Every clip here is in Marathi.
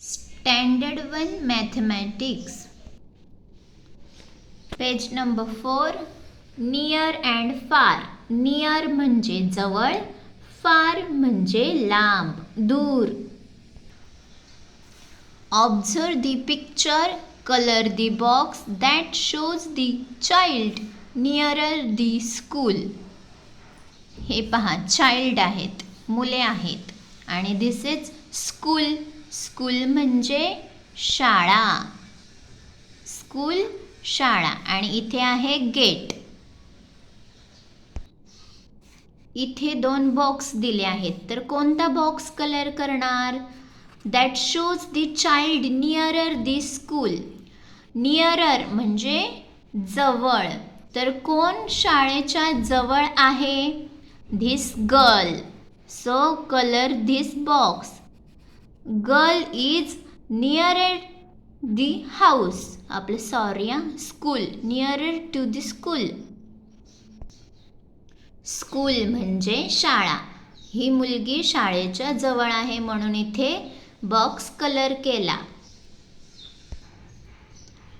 Standard one mathematics page number four near and far near म्हणजे जवळ फार म्हणजे लांब दूर. Observe the picture colour the box that shows the child nearer the school हे पहा चाइल्ड आहेत मुले आहेत. आणि दिस इज स्कूल स्कूल म्हणजे शाळा. स्कूल शाळा. आणि इथे आहे गेट. इथे दोन बॉक्स दिले आहेत. तर कोणता बॉक्स कलर करणार? That shows the child nearer the school nearer म्हणजे जवळ. तर कोण शाळेच्या जवळ आहे? This girl so colour this box girl is neared the house आपलं sorry school nearer to the school school म्हणजे शाळा. ही मुलगी शाळेच्या जवळ आहे म्हणून इथे बॉक्स कलर केला.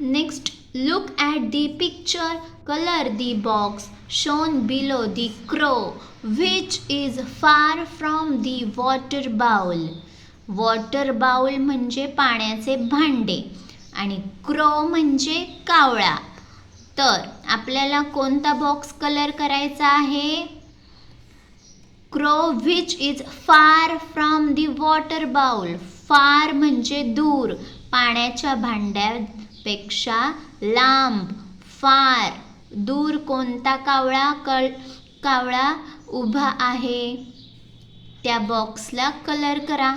Next look at the picture colour the box shown below the crow which is far from the water bowl water bowl म्हणजे पाण्याचे भांडे आणि क्रो म्हणजे कावळा. तर आपल्याला कोणता बॉक्स कलर करायचा आहे? Crow which is far from the water bowl far म्हणजे दूर पाण्याच्या भांड्यापेक्षा लांब. फार दूर कोणता कावळा कळ कावळा उभा आहे? त्या बॉक्सला कलर करा.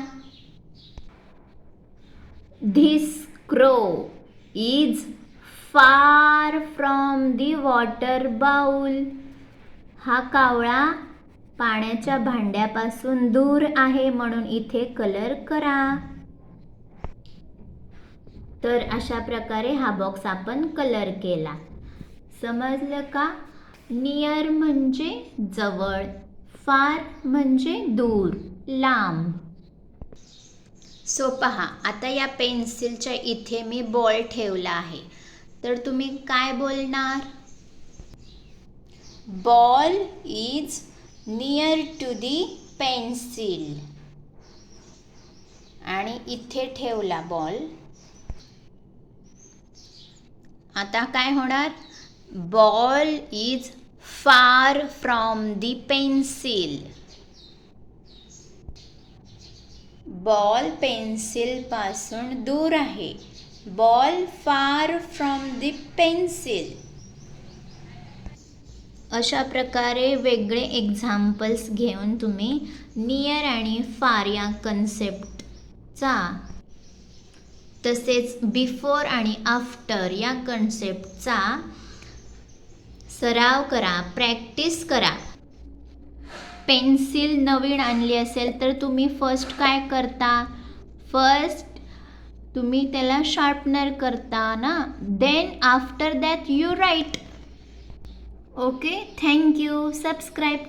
This crow is far from the water bowl हा कावळा पाण्याच्या भांड्यापासून दूर आहे म्हणून इथे कलर करा. तर अशा प्रकारे हा बॉक्स आपण कलर केला. समजलं का? नियर म्हणजे जवळ फार म्हणजे दूर लांब. सो पहा आता या पेन्सिलच्या इथे मी बॉल ठेवला आहे. तर तुम्ही काय बोलणार? Ball is near to the pencil. आणि इथे ठेवला बॉल. आता काय होणार? Ball is far from the pencil. Ball पेन्सिलपासून दूर आहे. बॉल फार फ्रॉम दी पेन्सिल. अशा प्रकारे वेगळे एक्झाम्पल्स घेऊन तुम्ही नियर आणि फार या कन्सेप्टचा तसेच बिफोर आणि आफ्टर या कन्सेप्टचा सराव करा प्रॅक्टिस करा. पेन्सिल नवीन आणली असेल तर तुम्ही फर्स्ट काय करता? फर्स्ट तुम्ही त्याला शार्पनर करता ना? Then after that you write okay thank you subscribe